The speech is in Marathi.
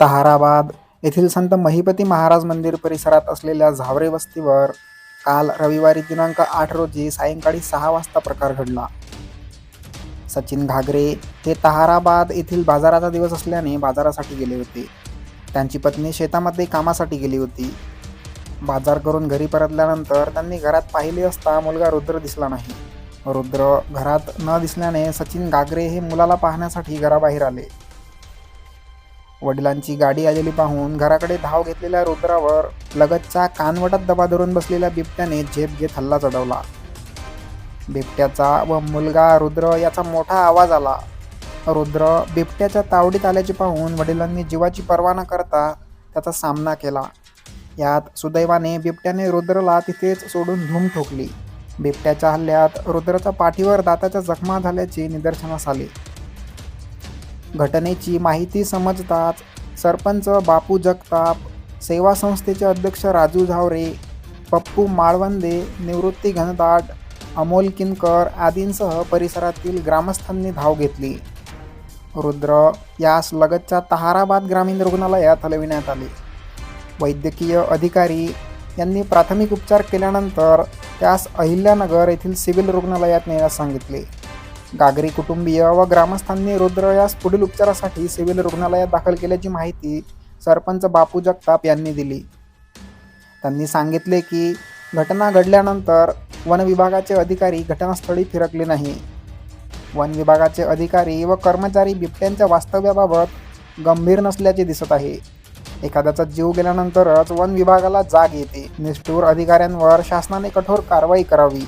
तहाराबाद येथील संत महिपती महाराज मंदिर परिसरात असलेल्या झावरे वस्तीवर काल रविवारी दिनांक आठ रोजी सायंकाळी सहा वाजता प्रकार घडला. सचिन घागरे हे तहाराबाद येथील बाजाराचा दिवस असल्याने बाजारासाठी गेले होते. त्यांची पत्नी शेतामध्ये कामासाठी गेली होती. बाजार करून घरी परतल्यानंतर त्यांनी घरात पाहिले असता मुलगा रुद्र दिसला नाही. रुद्र घरात न दिसल्याने सचिन गागरे हे मुलाला पाहण्यासाठी घराबाहेर आले. वडिलांची गाडी आलेली पाहून घराकडे धाव घेतलेल्या रुद्रावर लगतच्या कानवटात दबा धरून बसलेल्या बिबट्याने झेप घेत हल्ला चढवला. बिबट्याचा व मुलगा रुद्र याचा मोठा आवाज आला. रुद्र बिबट्याच्या तावडीत आल्याचे पाहून वडिलांनी जीवाची पर्वा न करता त्याचा सामना केला. यात सुदैवाने बिबट्याने रुद्रला तिथेच सोडून धूम ठोकली. बिबट्याच्या हल्ल्यात रुद्रच्या पाठीवर दाताच्या जखमा झाल्याचे निदर्शनास आले. घटनेची माहिती समजताच सरपंच बापू जगताप सेवा संस्थेचे अध्यक्ष राजू झावरे पप्पू माळवंदे निवृत्ती घनदाट अमोल किनकर आदींसह परिसरातील ग्रामस्थांनी धाव घेतली. रुद्र यास लगतच्या तहाराबाद ग्रामीण रुग्णालयात हलविण्यात आले. वैद्यकीय अधिकारी यांनी प्राथमिक उपचार केल्यानंतर त्यास अहिल्यानगर येथील सिव्हिल रुग्णालयात नेण्यास सांगितले. गागरी कुटुंबीय व ग्रामस्थांनी रुद्र यास पुढील उपचारासाठी सिव्हिल रुग्णालयात दाखल केल्याची माहिती सरपंच बापू जगताप यांनी दिली. त्यांनी सांगितले की घटना घडल्यानंतर वन विभागाचे अधिकारी घटनास्थळी फिरकले नाही. वन विभागाचे अधिकारी व कर्मचारी बिबट्यांच्या वास्तव्याबाबत गंभीर नसल्याचे दिसत आहे. एखाद्याचा जीव गेल्यानंतरच वन विभागाला जाग येते. निष्ठूर अधिकाऱ्यांवर शासनाने कठोर कारवाई करावी.